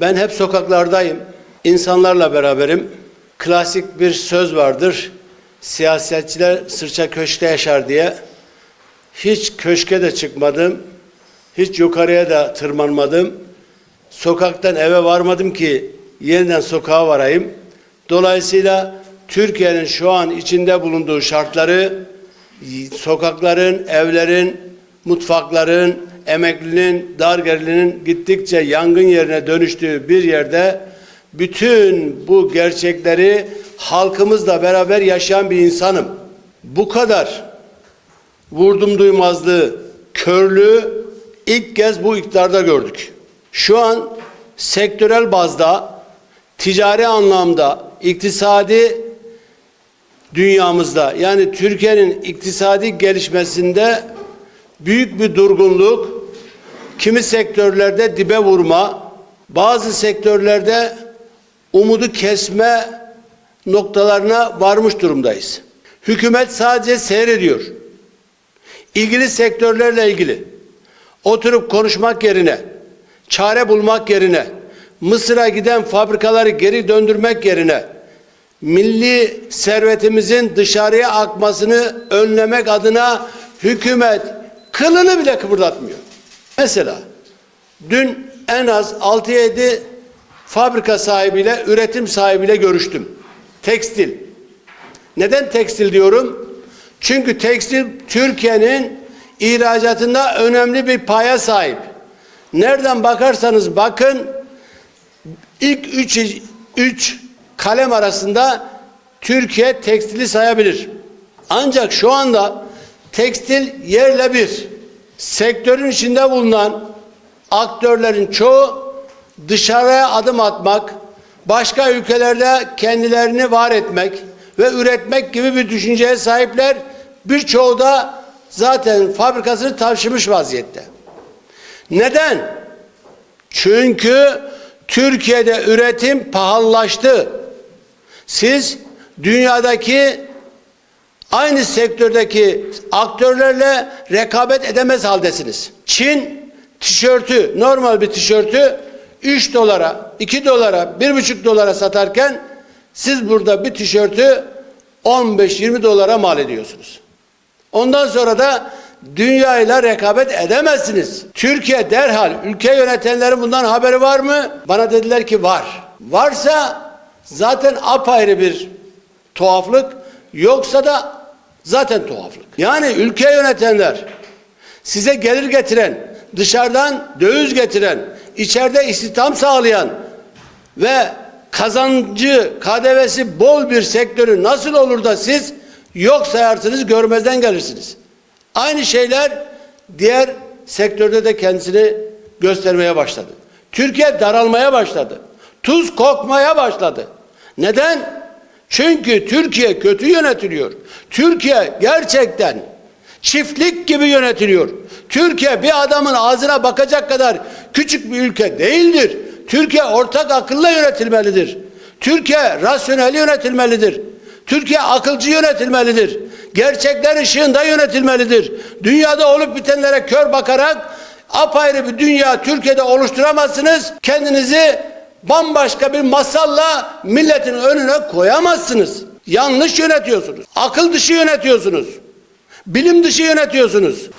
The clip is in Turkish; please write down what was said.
Ben hep sokaklardayım. İnsanlarla beraberim. Klasik bir söz vardır. Siyasetçiler sırça köşkte yaşar diye. Hiç köşke de çıkmadım. Hiç yukarıya da tırmanmadım. Sokaktan eve varmadım ki yeniden sokağa varayım. Dolayısıyla Türkiye'nin şu an içinde bulunduğu şartları sokakların, evlerin, mutfakların, emeklinin, dar gelirinin gittikçe yangın yerine dönüştüğü bir yerde bütün bu gerçekleri halkımızla beraber yaşayan bir insanım. Bu kadar vurdum duymazlığı, körlüğü ilk kez bu iktidarda gördük. Şu an sektörel bazda, ticari anlamda, iktisadi dünyamızda yani Türkiye'nin iktisadi gelişmesinde büyük bir durgunluk, kimi sektörlerde dibe vurma, bazı sektörlerde umudu kesme noktalarına varmış durumdayız. Hükümet sadece seyrediyor. İlgili sektörlerle ilgili oturup konuşmak yerine, çare bulmak yerine, Mısır'a giden fabrikaları geri döndürmek yerine milli servetimizin dışarıya akmasını önlemek adına hükümet kılını bile kıpırdatmıyor. Mesela dün en az 6-7 fabrika sahibiyle, üretim sahibiyle görüştüm. Tekstil. Neden tekstil diyorum? Çünkü tekstil Türkiye'nin ihracatında önemli bir paya sahip. Nereden bakarsanız bakın ilk üç, üç kalem arasında Türkiye tekstili sayabilir. Ancak şu anda tekstil yerle bir. Sektörün içinde bulunan aktörlerin çoğu dışarıya adım atmak, başka ülkelerde kendilerini var etmek ve üretmek gibi bir düşünceye sahipler. Birçoğu da zaten fabrikasını taşımış vaziyette. Neden? Çünkü Türkiye'de üretim pahalılaştı. Siz dünyadaki aynı sektördeki aktörlerle rekabet edemez haldesiniz. Çin tişörtü, normal bir tişörtü 3 dolara, 2 dolara, 1,5 dolara satarken siz burada bir tişörtü 15-20 dolara mal ediyorsunuz. Ondan sonra da dünyayla rekabet edemezsiniz. Türkiye derhal ülke yönetenlerin bundan haberi var mı? Bana dediler ki var. Varsa zaten apayrı bir tuhaflık yoksa da zaten tuhaflık. Yani ülke yönetenler size gelir getiren, dışarıdan döviz getiren, içeride istihdam sağlayan ve kazancı, KDV'si bol bir sektörü nasıl olur da siz yok sayarsınız, görmezden gelirsiniz. Aynı şeyler diğer sektörde de kendisini göstermeye başladı. Türkiye daralmaya başladı. Tuz kokmaya başladı. Neden? Çünkü Türkiye kötü yönetiliyor. Türkiye gerçekten çiftlik gibi yönetiliyor. Türkiye bir adamın ağzına bakacak kadar küçük bir ülke değildir. Türkiye ortak akılla yönetilmelidir. Türkiye rasyonel yönetilmelidir. Türkiye akılcı yönetilmelidir. Gerçekler ışığında yönetilmelidir. Dünyada olup bitenlere kör bakarak apayrı bir dünya Türkiye'de oluşturamazsınız. Kendinizi bambaşka bir masalla milletin önüne koyamazsınız. Yanlış yönetiyorsunuz. Akıl dışı yönetiyorsunuz. Bilim dışı yönetiyorsunuz.